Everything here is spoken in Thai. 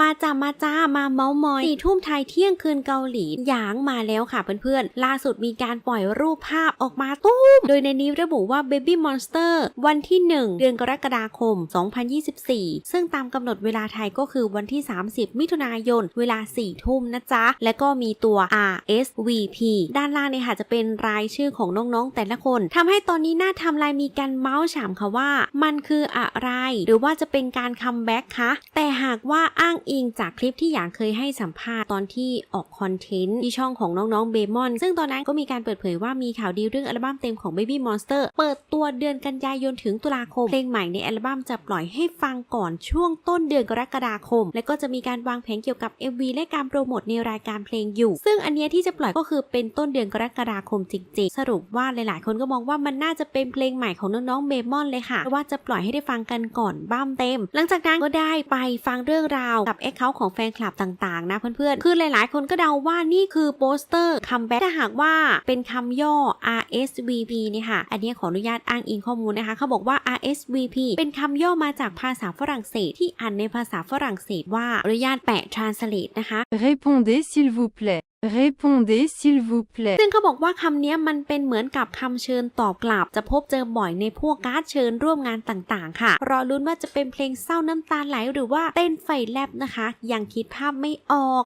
มาจ้ามาจ้ามาเมาส์มอยสี่ทุ่มไทยเที่ยงคืนเกาหลีหยางมาแล้วค่ะเพื่อนๆ ล่าสุดมีการปล่อยรูปภาพออกมาตู้ม โดยในนี้ระบุว่า Baby Monster วันที่ 1 เดือนกรกฎาคม 2024 ซึ่งตามกำหนดเวลาไทยก็คือวันที่ 30 มิถุนายน เวลา 4 ทุ่มนะจ๊ะ และก็มีตัว RSVP ด้านล่างเนี่ยค่ะจะเป็นรายชื่อของน้องๆ แต่ละคนทำให้ตอนนี้หน้าทำลายมีการเมาส์ฉามค่ะว่า มันคืออะไร หรือว่าจะเป็นการคัมแบ็กคะแต่หากว่าอ้างอิงจากคลิปที่หยางเคยให้สัมภาษณ์ตอนที่ออกคอนเทนต์ที่ช่องของน้องๆเบมอน ซึ่งตอนนั้นก็มีการเปิดเผยว่ามีข่าวดีเรื่องอัลบั้มเต็มของ Baby Monster เปิดตัวเดือนกันยายนถึงตุลาคม เพลงใหม่ในอัลบั้มจะปล่อยให้ฟังก่อนช่วงต้นเดือนกรกฎาคม และก็จะมีการวางแผนเกี่ยวกับ MV และการโปรโมทในรายการเพลงอยู่ ซึ่งอันเนี้ยที่จะปล่อยก็คือเป็นต้นเดือนกรกฎาคมจริงๆ สรุปว่าหลายๆ คนก็มองว่ามันน่าจะเป็นเพลงใหม่ของน้องๆเบมอนเลยค่ะเพราะว่าจะปล่อยให้ได้ฟังกันก่อนบั้มเต็ม หลังจากนั้นก็ได้ไปฟังเรื่องราวกับแอคเคาท์ของแฟนคลับต่างๆ นะเพื่อนๆ คือหลายๆ คนก็เดาว่านี่คือโปสเตอร์คัมแบ็กถ้าหากว่าเป็นคำย่อ RSVP เนี่ยค่ะ อันนี้ขออนุญาตอ้างอิงข้อมูลนะคะ เขาบอกว่า RSVP เป็นคำย่อมาจากภาษาฝรั่งเศส ที่อ่านในภาษาฝรั่งเศสว่าอนุญาตแปะ translate นะคะ Répondez s'il vous plaît. Répondez s'il vous plaît. ซึ่งเขาบอกว่าคำนี้มันเป็นเหมือนกับคำเชิญตอบกลับ จะพบเจอบ่อยในพวกการ์ดเชิญร่วมงานต่างๆ ค่ะ รอลุ้นว่าจะเป็นเพลงเศร้าน้ำตาไหลหรือว่าเต้นไฟแลบนะคะ ยังคิดภาพไม่ออก,